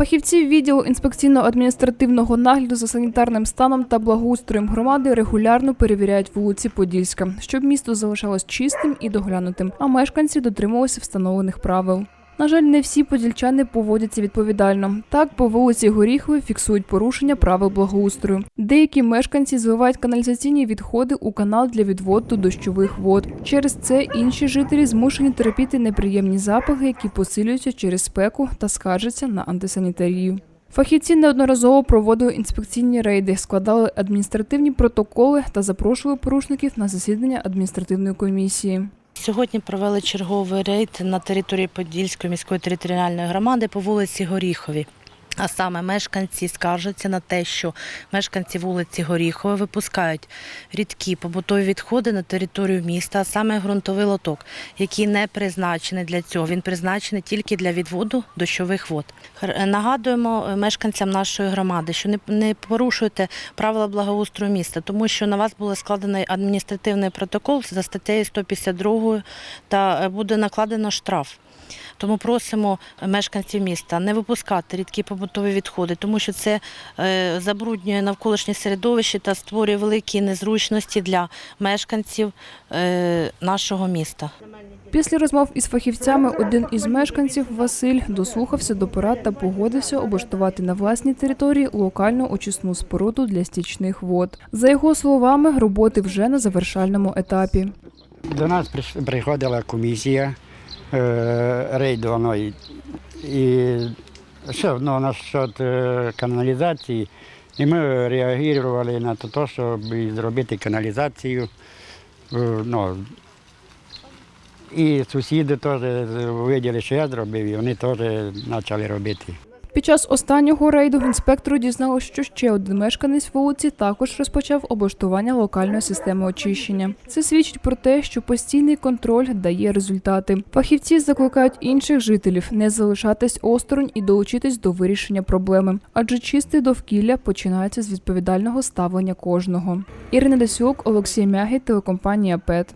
Фахівці відділу інспекційно-адміністративного нагляду за санітарним станом та благоустроєм громади регулярно перевіряють вулиці Подільська, щоб місто залишалось чистим і доглянутим, а мешканці дотримувалися встановлених правил. На жаль, не всі подільчани поводяться відповідально. Так, по вулиці Горіхової фіксують порушення правил благоустрою. Деякі мешканці зливають каналізаційні відходи у канал для відводу дощових вод. Через це інші жителі змушені терпіти неприємні запахи, які посилюються через спеку та скаржаться на антисанітарію. Фахівці неодноразово проводили інспекційні рейди, складали адміністративні протоколи та запрошували порушників на засідання адміністративної комісії. Сьогодні провели черговий рейд на території Подільської міської територіальної громади по вулиці Горіхові. А саме мешканці скаржаться на те, що мешканці вулиці Горіхової випускають рідкі побутові відходи на територію міста, а саме ґрунтовий лоток, який не призначений для цього. Він призначений тільки для відводу дощових вод. Нагадуємо е, мешканцям нашої громади, що не, порушуйте правила благоустрою міста, тому що на вас було складений адміністративний протокол за статтею 152 та е, буде накладено штраф. Тому просимо мешканців міста не випускати рідкі побутові відходи, тому що це е, забруднює навколишнє середовище та створює великі незручності для мешканців е, нашого міста. Після розмов із фахівцями один із мешканців Василь дослухався до порад та погодився облаштувати на власній території локальну очисну споруду для стічних вод. За його словами, роботи вже на завершальному етапі. До нас приш- приходила комісія рейдованої і все ну, насчет е, каналізації. І ми реагували на те, щоб зробити каналізацію. Е, ну, і сусіди теж виділи, що я зробив, і вони теж почали робити. Під час останнього рейду інспектору дізналося, що ще один мешканець вулиці також розпочав облаштування локальної системи очищення. Це свідчить про те, що постійний контроль дає результати. Фахівці закликають інших жителів не залишатись осторонь і долучитись до вирішення проблеми, адже чисте довкілля починається з відповідального ставлення кожного. Ірина Десюк, Олексій Мягі, телекомпанія ПЕТ.